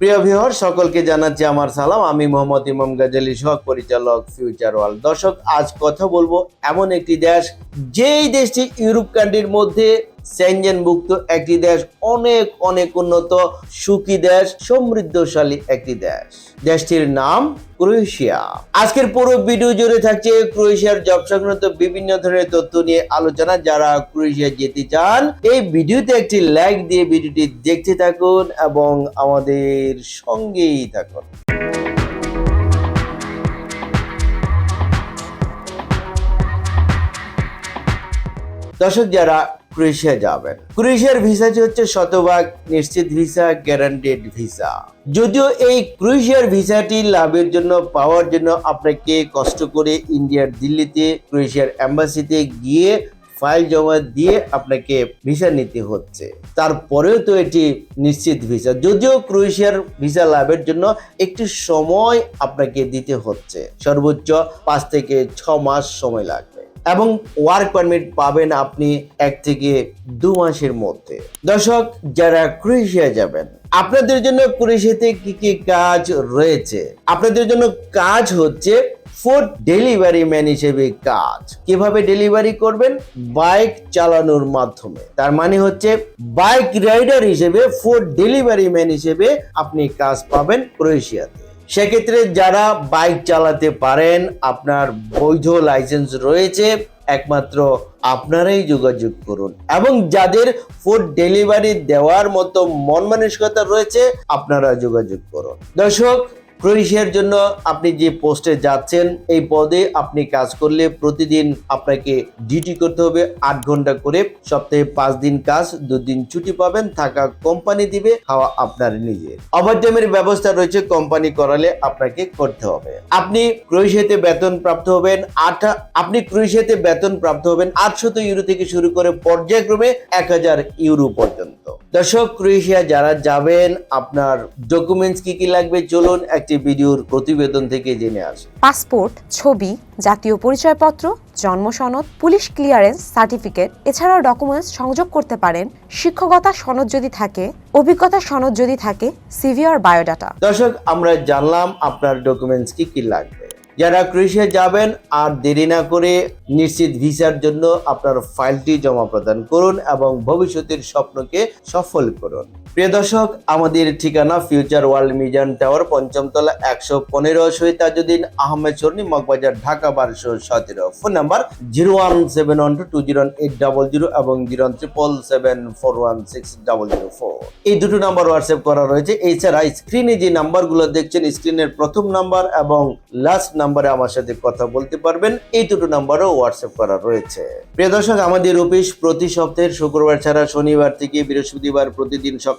প্রিয় ভিউয়ার সকলকে জানাচ্ছি আমার সালাম। আমি মোহাম্মদ ইমাম গাজালি সহ পরিচালক ফিউচার ওয়ার্ল্ড দর্শক, আজ কথা বলব এমন একটি দেশ যেই দেশটি ইউরোপ কান্ট্রির মধ্যে সেনজেনভুক্ত একটি দেশ, অনেক অনেক উন্নত, সুখী দেশ, সমৃদ্ধশালী একটি দেশ। দেশটির নাম ক্রোয়েশিয়া। আজকের পুরো ভিডিও জুড়ে থাকছে ক্রোয়েশিয়ার জব সংক্রান্ত বিভিন্ন ধরনের তথ্য নিয়ে আলোচনা। যারা ক্রোয়েশিয়া যেতে চান, এই ভিডিওতে একটি লাইক দিয়ে ভিডিওটি দেখতে থাকুন এবং আমাদের সঙ্গেই থাকুন। দর্শক, যারা ক্রোয়েশিয়া যাবেন, ক্রোয়েশিয়ার ভিসাটি হচ্ছে শতভাগ নিশ্চিত ভিসা গ্যারান্টেড ভিসা। যদিও এই ক্রোয়েশিয়ার ভিসাটি লাভের জন্য, পাওয়ার জন্য আপনাকে কষ্ট করে ইন্ডিয়ার দিল্লিতে, ক্রোয়েশিয়ার অ্যাম্বাসিতে গিয়ে ফাইল জমা দিয়ে আপনাকে ভিসা নিতে হচ্ছে। তারপরেও তো এটি নিশ্চিত ভিসা। যদিও ক্রোয়েশিয়ার ভিসা লাভের জন্য একটি সময় আপনাকে দিতে হচ্ছে। সর্বোচ্চ পাঁচ থেকে ছ মাস সময় লাগবে। এবং ওয়ার্ক পারমিট পাবেন আপনি এক থেকে দু মাসের মধ্যে। দর্শক, যারা ক্রোয়েশিয়া যাবেন, আপনাদের জন্য ক্রোয়েশিয়াতে কি কি কাজ রয়েছে? আপনাদের জন্য কাজ হচ্ছে ফুড ডেলিভারি ম্যান হিসেবে কাজ। কীভাবে ডেলিভারি করবেন? বাইক চালানোর মাধ্যমে। তার মানে হচ্ছে বাইক রাইডার হিসেবে ফুড ডেলিভারি ম্যান হিসেবে আপনি কাজ পাবেন ক্রোয়েশিয়াতে। সেক্ষেত্রে যারা বাইক চালাতে পারেন, আপনার বৈধ লাইসেন্স রয়েছে, একমাত্র আপনারাই যোগাযোগ করুন। এবং যাদের ফুড ডেলিভারি দেওয়ার মতো মন মানসিকতা রয়েছে, আপনারা যোগাযোগ করুন। দর্শক ক্রোয়েশিয়ার জন্য আপনি যে পোস্টে যাচ্ছেন, এই পদে আপনি কাজ করলে প্রতিদিন আপনাকে ডিউটি করতে হবে আট ঘণ্টা করে। সপ্তাহে পাঁচ দিন কাজ, দুদিন ছুটি পাবেন, থাকা কোম্পানি দিবে, খাওয়া আপনার নিজের। ওভারটাইমের ব্যবস্থা রয়েছে, কোম্পানি করালে আপনাকে করতে হবে। আপনি ক্রোয়েশিয়াতে বেতন প্রাপ্ত হবেন আঠা আপনি ক্রোয়েশিয়াতে বেতন প্রাপ্ত হবেন আটশত ইউরো থেকে শুরু করে পর্যায়ক্রমে এক হাজার ইউরো পর্যন্ত। দর্শক ক্রোয়েশিয়া যারা যাবেন আপনার ডকুমেন্টস কি কি লাগবে চলুন একটি ভিডিওর প্রতিবেদন থেকে জেনে আসি। পাসপোর্ট ছবি জাতীয় পরিচয়পত্র জন্ম সনদ পুলিশ ক্লিয়ারেন্স সার্টিফিকেট এছাড়াও ডকুমেন্টস সংযোগ করতে পারেন। শিক্ষকতা সনদ যদি থাকে অভিজ্ঞতা সনদ যদি থাকে সিভি আর বায়োডাটা দর্শক আমরা জানলাম আপনার ডকুমেন্টস কি কি লাগবে। যারা ক্রোয়েশিয়া যাবেন আর দেরি না করে নিশ্চিত ভিসার জন্য আপনার ফাইলটি জমা প্রদান করুন এবং ভবিষ্যতের স্বপ্নকে সফল করুন। প্রিয় দর্শক, আমাদের ঠিকানা ফিউচার ওয়ার্ল্ড মিজান টাওয়ার পঞ্চম তলা একশো পনেরো, শহীদ তাজুদ্দিন আহমেদ সর্নি মগবাজার, ঢাকা বারোশো সতেরো। Phone number zero one seven one two two zero eight double zero এবং zero triple seven four one six double zero four. এই দুটো নাম্বার হোয়াটসঅ্যাপ করা রয়েছে। এছাড়া স্ক্রিনে যে নাম্বারগুলো দেখছেন, স্ক্রিনের প্রথম নাম্বার এবং লাস্ট নাম্বারে আমার সাথে কথা বলতে পারবেন। এই দুটো নাম্বারও হোয়াটসঅ্যাপ করা রয়েছে। প্রিয় দর্শক, আমাদের অফিস প্রতি সপ্তাহের শুক্রবার ছাড়া শনিবার থেকে বৃহস্পতিবার প্রতিদিন সকাল